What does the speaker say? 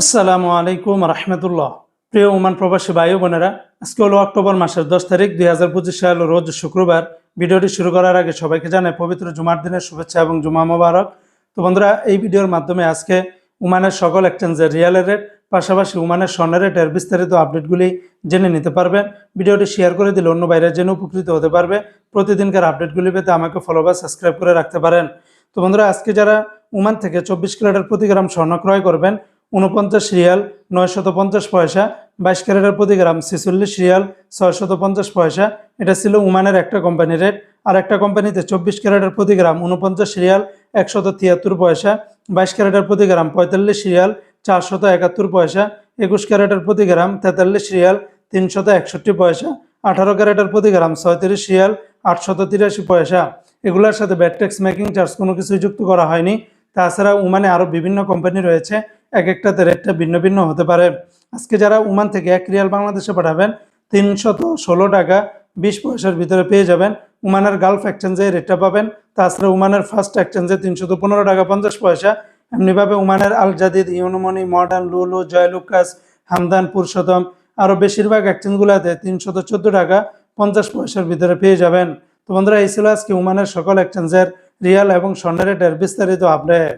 আসসালামু আলাইকুম রহমতুল্লাহ। প্রিয় ওমান প্রবাসী ভাই বোনেরা, আজকে হলো অক্টোবর মাসের দশ তারিখ দুই হাজার পঁচিশ সাল, রোজ শুক্রবার। ভিডিওটি শুরু করার আগে সবাইকে জানাই পবিত্র জুমার দিনের শুভেচ্ছা এবং জুমা মোবারক। তো বন্ধুরা, এই ভিডিওর মাধ্যমে আজকে উমানের সকল এক্সচেঞ্জের রিয়ালের রেট পাশাপাশি উমানের স্বর্ণের রেটের বিস্তারিত আপডেটগুলি জেনে নিতে পারবেন ভিডিওটি শেয়ার করে দিলে অন্য বাইরে জেনে উপকৃত হতে পারবে। প্রতিদিনকার আপডেটগুলি পেতে আমাকে ফলো বা সাবস্ক্রাইব করে রাখতে পারেন। তো বন্ধুরা, আজকে যারা উমান থেকে চব্বিশ ক্যারেটের প্রতি গ্রাম স্বর্ণ ক্রয় করবেন উনপঞ্চাশ রিয়াল নয়শত পঞ্চাশ পয়সা, বাইশ ক্যারেটের প্রতি গ্রাম ছেচল্লিশ রিয়াল ছয়শত পঞ্চাশ পয়সা। এটা ছিল উমানের একটা কোম্পানি রেট। আর একটা কোম্পানিতে চব্বিশ ক্যারেটের প্রতি গ্রাম উনপঞ্চাশ রিয়াল একশত তিয়াত্তর পয়সা, বাইশ ক্যারেটের প্রতি গ্রাম পঁয়তাল্লিশ রিয়াল চারশত একাত্তর পয়সা, একুশ ক্যারেটের প্রতি গ্রাম তেতাল্লিশ রিয়াল তিনশত একষট্টি পয়সা, আঠারো ক্যারেটের প্রতি গ্রাম ছয়ত্রিশ রিয়াল আটশত তিরাশি পয়সা। এগুলোর সাথে ব্যাট ট্যাক্স মেকিং চার্জ কোনো কিছুই যুক্ত করা হয়নি। তাছাড়া উমানে আরও বিভিন্ন কোম্পানি রয়েছে। এক একটাতে রেটটা ভিন্ন ভিন্ন হতে পারে। আজকে যারা উমান থেকে এক রিয়াল বাংলাদেশে পাঠাবেন, তিনশত ষোলো টাকা বিশ পয়সার ভিতরে পেয়ে যাবেন। উমানের গালফ এক্সচেঞ্জে রেটটা পাবেন। তাছাড়া উমানের ফার্স্ট এক্সচেঞ্জে তিনশত পনেরো টাকা পঞ্চাশ পয়সা। এমনিভাবে উমানের আল জাদিদ ইউনুমনি মডার্ন, লুলু জয়লুকাস হামদান, পুরুষোত্তম আরও বেশিরভাগ এক্সচেঞ্জগুলোতে তিনশত চোদ্দ টাকা পঞ্চাশ পয়সার ভিতরে পেয়ে যাবেন। তো বন্ধুরা, এই ছিল আজকে উমানের সকল এক্সচেঞ্জের রিয়াল এবং স্বর্ণের রেটের বিস্তারিত আপডেট